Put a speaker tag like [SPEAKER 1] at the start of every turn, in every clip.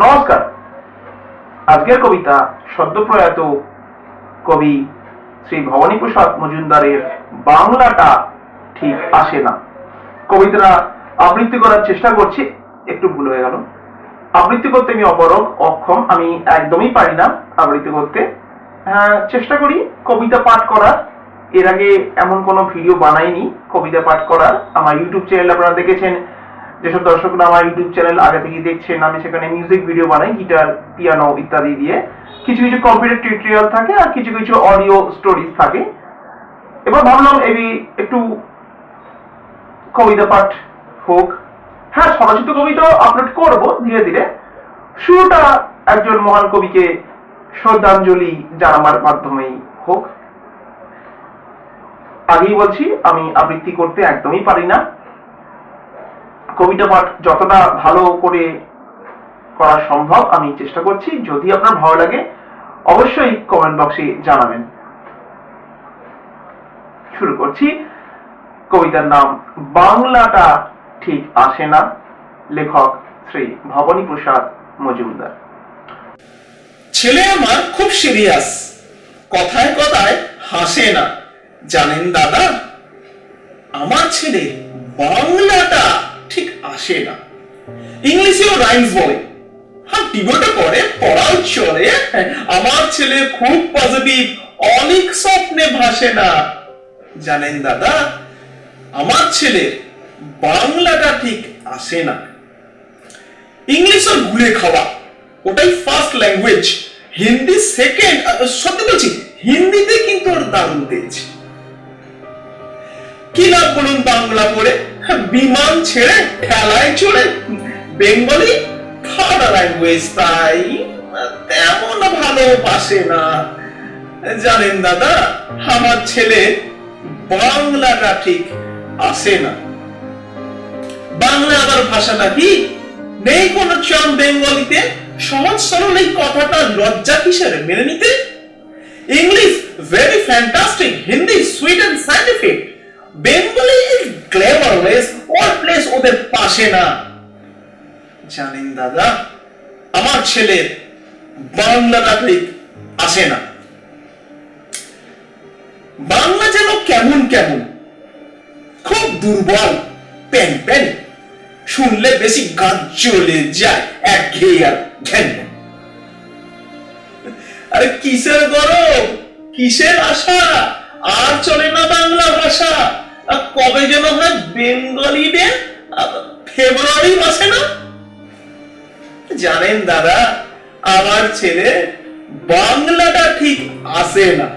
[SPEAKER 1] নমস্কার। আজকের কবিতা সদ্যপ্রয়াত কবি শ্রী ভবানী প্রসাদ মজুমদারের বাংলাটা ঠিক আসে না। কবিতাটা আবৃত্তি করার চেষ্টা করছি একটু ভুল হয়ে গেল। আবৃত্তি করতে আমি অপরগ অক্ষম আমি একদমই পারি না আবৃত্তি করতে। হ্যাঁ, চেষ্টা করি কবিতা পাঠ করার। এর আগে এমন কোনো ভিডিও বানাইনি কবিতা পাঠ করার। আমার ইউটিউব চ্যানেল আপনারা দেখেছেন যেসব দর্শকরা আমার ইউটিউব চ্যানেল আগে থেকে দেখছেন, আমি সেখানে মিউজিক ভিডিও বানাই গিটার পিয়ানো ইত্যাদি দিয়ে। কিছু কিছু কম্পিউটার টিউটোরিয়াল থাকে আর কিছু কিছু অডিও স্টোরিজ থাকে। এবার ভাবলাম এই একটু কবিতা পাঠ হোক। হ্যাঁ স্বরচিত কবিতা আপলোড করব ধীরে ধীরে। শুরুটা একজন মহান কবিকে শ্রদ্ধাঞ্জলি জানাবার মাধ্যমেই হোক। আগেই বলছি, আমি আবৃত্তি করতে একদমই পারি না। কবিতা পাঠ যতটা ভালো করে করা সম্ভব, আমি চেষ্টা করছি। যদি আপনার ভালো লাগে, অবশ্যই কমেন্ট বক্সে জানাবেন। শুরু করছি। কবিতার নাম, বাংলাটা ঠিক আসে না, লেখক শ্রী ভবানী প্রসাদ মজুমদার।
[SPEAKER 2] ছেলে আমার খুব সিরিয়াস কথায় কথায় হাসে না। জানেন দাদা, আমার ছেলে বাংলাটা ঠিক আসে না। ইংলিশেও রাইমস বলে। হ্যাঁ টিভোটা করে পড়াও চলে। আমার ছেলে খুব পজিটিভ অনেক স্বপ্নে ভাসে না। জানেন দাদা, আমার ছেলে বাংলাটা ঠিক আসে না। ইংলিশও ঘুরে খাওয়া। ওটাই ফার্স্ট ল্যাঙ্গুয়েজ হিন্দি সেকেন্ড সত্যি বলছি, হিন্দিতে কিন্তু ওর দারুণ তেজ কি লাভ বলুন বাংলা পড়ে? বিমান ছেড়ে খেলায় চড়ে বেঙ্গলি থার্ড ল্যাঙ্গুয়েজ তাই তেমন ভালোবাসে না। জানেন দাদা, আমার ছেলে বাংলাটা ঠিক আসে না। বাংলা আবার ভাষাটা কি? নেই কোন চাম বেঙ্গলিতে? সহজ সরল এই কথাটা লজ্জা কিসের? মেনে নিতে? English very fantastic Hindi sweet and scientific Bengali is glamourless all place ওদের পাশে না। জানেন দাদা, আমার ছেলের বাংলাটা ঠিক আসে না। বাংলা যেন কেমন কেমন। খুব দুর্বল, প্যান প্যান। শুনলে বেশি গাছ চলে যায়, এক আর ঘ্যান। আরে কিসের গরম? কিসের আশা? আর চলে না বাংলা ভাষা। কবে যেন হয় বেঙ্গলি ডে ফেব্রুয়ারি মাসে না? জানেন দাদা, আমার ছেলে বাংলাটা ঠিক আসে না।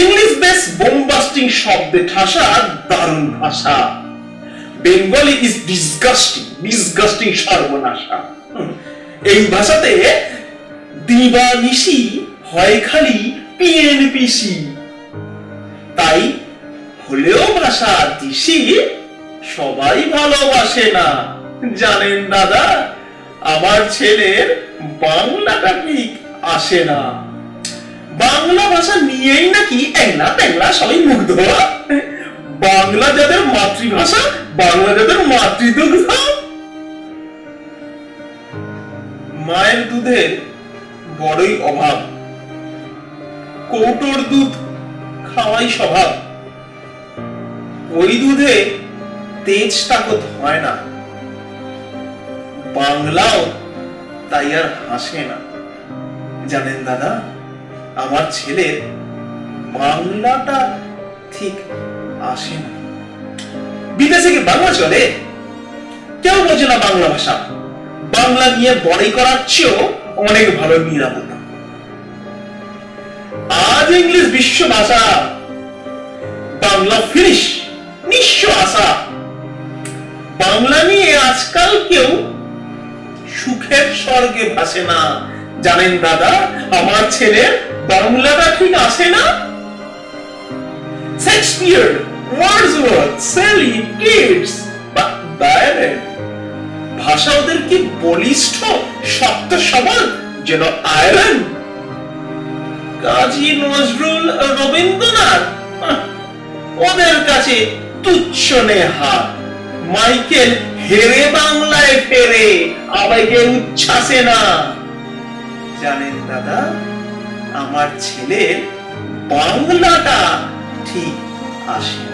[SPEAKER 2] ইংলিশ বেশ বোমবাস্টিং শব্দে ঠাসা, দারুণ ভাষা। বেঙ্গলি ইজ ডিসগাস্টিং ডিসগাস্টিং সর্বনাশা। এই ভাষাতে দিবানিশি হয় খালি পিএনপিসি তাই হলেও ভাষা দিশি, সবাই ভালোবাসে না। জানেন দাদা, আমার ছেলের বাংলাটা ঠিক আসে না। বাংলা ভাষা নিয়েই নাকি একলা ট্যাংলা সবাই মুগ্ধ বাংলা যাদের মাতৃভাষা, বাংলা যাদের মাতৃদুগ্ধ। মায়ের দুধের বড়ই অভাব, কৌটোর দুধ খাওয়াই স্বভাব। ওই দুধে তেজ তাকত হয় না। বাংলাও তাই আর হাসে না। জানেন দাদা, আমার ছেলের বাংলাটা ঠিক আসে না। বিদেশে কি বাংলা চলে? কেউ বোঝে না বাংলা ভাষা। বাংলা নিয়ে বড়াই করার চেয়েও অনেক ভালো নিরাপত্তা আজ ইংলিশ বিশ্ব ভাষা, বাংলা ফিনিশ। নিঃস্ব আশা বাংলা নিয়ে আজকাল কেউ সুখের স্বর্গে ভাসে না। জানেন দাদা, আমার ছেলে বাংলাটা ঠিক আসে না? শেক্সপিয়ার ওয়ার্ডসওয়ার্থ সেলি কিডস বা বায়রন ভাষা ওদের কি বলিষ্ঠ, শক্ত সবল, যেন আয়রন? কাজী নজরুল রবীন্দ্রনাথ ওদের কাছে তুচ্ছ নেহার মাইকেল হেরে বাংলায় ফেরে আবেগে উচ্ছ্বাসে না। জানেন দাদা, আমার ছেলের বাংলাটা ঠিক আসে